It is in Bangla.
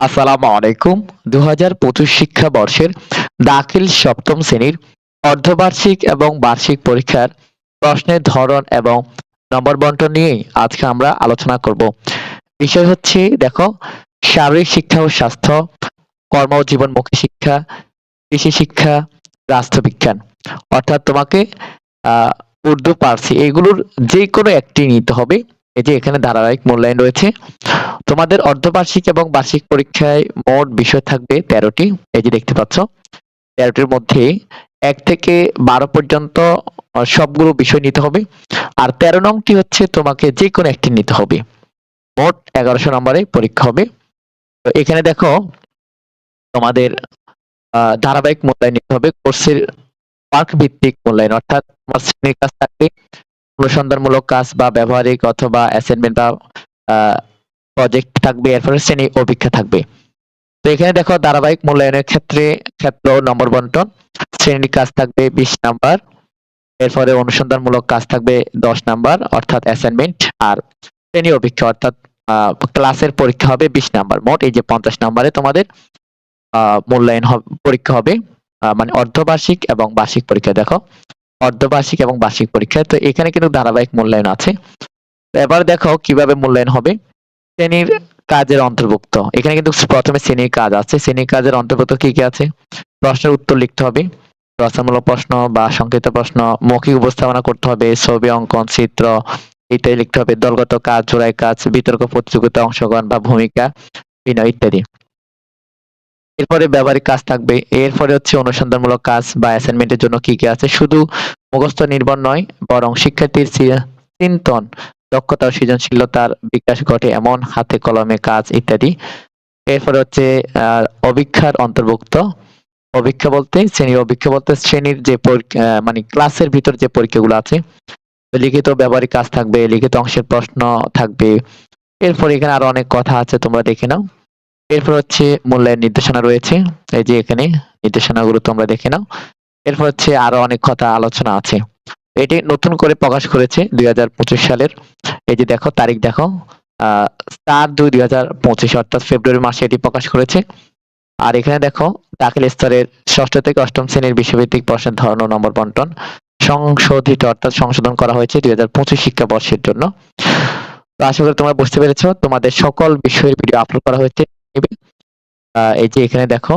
আসসালামু আলাইকুম। দু হাজার পঁচিশ শিক্ষাবর্ষের দাখিল সপ্তম শ্রেণির অর্ধবার্ষিক এবং বার্ষিক পরীক্ষার প্রশ্নের ধরন এবং নম্বর বন্টন নিয়েই আজকে আমরা আলোচনা করব। বিষয় হচ্ছে, দেখো, শারীরিক শিক্ষা ও স্বাস্থ্য, কর্ম ও জীবনমুখী শিক্ষা, কৃষি শিক্ষা, রাষ্ট্রবিজ্ঞান। অর্থাৎ তোমাকে, আহ, উর্দু, পার্সি, এগুলোর যে কোনো একটি নিতে হবে। যে এখানে ধারাবাহিক মূল্যায়ন রয়েছে। তোমাদের অর্ধবার্ষিক এবং বার্ষিক পরীক্ষায় মোট বিষয় থাকবে তেরোটি। এই যে দেখতে পাচ্ছ, তেরোটির মধ্যে এক থেকে বারো পর্যন্ত সবগুলো বিষয় নিতে হবে। আর তেরো নংটি হচ্ছে তোমাকে যে কোনো একটি নিতে হবে। মোট এগারোশো নম্বরে পরীক্ষা হবে। তো এখানে দেখো, তোমাদের ধারাবাহিক মূল্যায়ন নিতে হবে। কোর্সের পার্ক ভিত্তিক মূল্যায়ন, অর্থাৎ তোমার শ্রেণির কাজ থাকবে অনুসন্ধানমূলক কাজ বা ব্যবহারিক অথবা অ্যাসাইনমেন্ট বা প্রজেক্ট থাকবে এরপরে শ্রেণি অভিক্ষা থাকবে। তো এখানে দেখো ধারাবাহিক মূল্যায়নের ক্ষেত্রে ক্ষেত্র নম্বর বন্টন, শ্রেণির কাজ থাকবে বিশ নাম্বার এরপরে অনুসন্ধানমূলক কাজ থাকবে দশ নাম্বার, অর্থাৎ অ্যাসাইনমেন্ট আর শ্রেণি অভিক্ষা অর্থাৎ ক্লাসের পরীক্ষা হবে বিশ নাম্বার। মোট এই যে পঞ্চাশ নাম্বারে তোমাদের মূল্যায়ন পরীক্ষা হবে মানে অর্ধবার্ষিক এবং বার্ষিক পরীক্ষা, দেখো। অর্ধবার্ষিক এবং বার্ষিক পরীক্ষা। তো এখানে কিন্তু ধারাবাহিক মূল্যায়ন আছে। এবার দেখো কীভাবে মূল্যায়ন হবে। শ্রেণির কাজের অন্তর্ভুক্ত। এখানে কিন্তু প্রথমে শ্রেণির কাজ আছে। শ্রেণির কাজের অন্তর্ভুক্ত কি কি আছে? প্রশ্নের উত্তর লিখতে হবে। রচনামূলক প্রশ্ন বা সংক্ষিপ্ত প্রশ্ন, মৌখিক উপস্থাপনা করতে হবে, ছবি, অঙ্কন, চিত্র ইত্যাদি লিখতে হবে। দলগত কাজ জোড়াই কাজ, বিতর্ক, প্রতিযোগিতা, অংশগ্রহণ বা ভূমিকা, বিনয় ইত্যাদি। এরপরে ব্যবহারিক কাজ থাকবে। এরপরে হচ্ছে অনুসন্ধানমূলক কাজ বা অ্যাসাইনমেন্টের জন্য কি কি আছে? শুধু মুখস্থ নির্ভর নয়, বরং শিক্ষার্থীর চিন্তন, দক্ষতা ও সৃজনশীলতার বিকাশ ঘটে এমন হাতে কলমে কাজ ইত্যাদি। এরপরে হচ্ছে অভিক্ষার অন্তর্ভুক্ত। অভিক্ষা বলতে শ্রেণির অভিক্ষা বলতে শ্রেণির যে পরীক্ষা মানে ক্লাসের ভিতর যে পরীক্ষাগুলো আছে, লিখিত ব্যবহারিক কাজ থাকবে, লিখিত অংশের প্রশ্ন থাকবে। এরপর এখানে আরও অনেক কথা আছে, তোমরা দেখে নাও। এরপর হচ্ছে মূল্যায়ন নির্দেশনা রয়েছে। এই যে এখানে নির্দেশনা নির্দেশনাগুলো তোমরা দেখে নাও। এরপর হচ্ছে আরও অনেক কথা আলোচনা আছে। এটি নতুন করে প্রকাশ করেছে দুই হাজার পঁচিশ সালের। এই যে দেখো, তারিখ দেখো। চার দুই দুই হাজার পঁচিশ, অর্থাৎ ফেব্রুয়ারি মাসে এটি প্রকাশ করেছে। আর এখানে দেখো, দাখিল স্তরের ষষ্ঠ থেকে অষ্টম শ্রেণির বিষয়ভিত্তিক প্রশ্নের ধরন নম্বর বন্টন সংশোধিত, অর্থাৎ সংশোধন করা হয়েছে দুই হাজার পঁচিশ শিক্ষাবর্ষের জন্য। তো আশা করি তোমরা বুঝতে পেরেছ, তোমাদের সকল বিষয়ের ভিডিও আপলোড করা হয়েছে। আহ, এই যে এখানে দেখো